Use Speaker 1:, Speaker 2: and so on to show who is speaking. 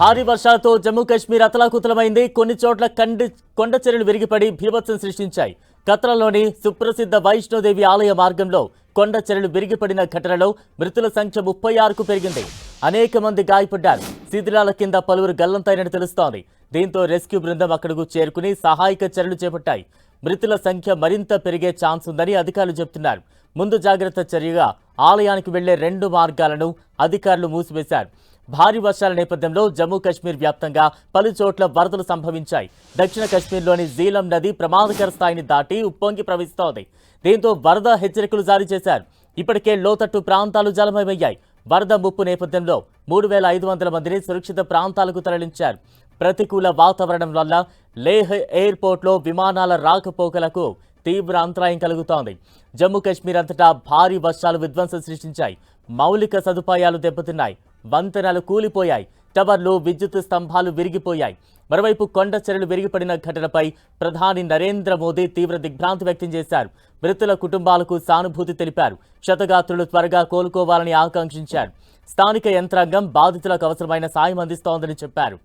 Speaker 1: భారీ వర్షాలతో జమ్మూ కాశ్మీర్ అతలాకుతలమైంది. కొన్ని చోట్ల కండి కొండ చర్యలు విరిగిపడి భీభత్సం సృష్టించాయి. కత్రలోని సుప్రసిద్ధ వైష్ణోదేవి ఆలయ మార్గంలో కొండ చర్యలు విరిగిపడిన ఘటనలో మృతుల సంఖ్య ముప్పై ఆరుకు పెరిగింది. అనేక మంది గాయపడ్డారు. శిథిలాల కింద పలువురు గల్లంతైనట్టు తెలుస్తోంది. దీంతో రెస్క్యూ బృందం అక్కడకు చేరుకుని సహాయక చర్యలు చేపట్టాయి. మృతుల సంఖ్య మరింత పెరిగే ఛాన్స్ ఉందని అధికారులు చెబుతున్నారు. ముందు జాగ్రత్త చర్యగా ఆలయానికి వెళ్ళే రెండు మార్గాలను అధికారులు మూసివేశారు. భారీ వర్షాల నేపథ్యంలో జమ్మూ కాశ్మీర్ వ్యాప్తంగా పలు చోట్ల వరదలు సంభవించాయి. దక్షిణ కాశ్మీర్లోని జీలం నది ప్రమాదకర స్థాయిని దాటి ఉప్పొంగి ప్రవహిస్తోంది. దీంతో వరద హెచ్చరికలు జారీ చేశారు. ఇప్పటికే లోతట్టు ప్రాంతాలు జలమయమయ్యాయి. వరద ముప్పు నేపథ్యంలో మూడు వేల ఐదు వందల మందిని సురక్షిత ప్రాంతాలకు తరలించారు. ప్రతికూల వాతావరణం వల్ల లేహ్ ఎయిర్పోర్ట్లో విమానాల రాకపోకలకు తీవ్ర అంతరాయం కలుగుతోంది. జమ్మూ కాశ్మీర్ అంతటా భారీ వర్షాలు విధ్వంసం సృష్టించాయి. మౌలిక సదుపాయాలు దెబ్బతిన్నాయి. వంతెనలు కూలిపోయాయి. టవర్లు విద్యుత్ స్తంభాలు విరిగిపోయాయి. మరోవైపు కొండ చర్యలు విరిగిపడిన ఘటనపై ప్రధాని నరేంద్ర మోదీ తీవ్ర దిగ్భ్రాంతి వ్యక్తం చేశారు. మృతుల కుటుంబాలకు సానుభూతి తెలిపారు. క్షతగాత్రులు త్వరగా కోలుకోవాలని ఆకాంక్షించారు. స్థానిక యంత్రాంగం బాధితులకు అవసరమైన సాయం అందిస్తోందని చెప్పారు.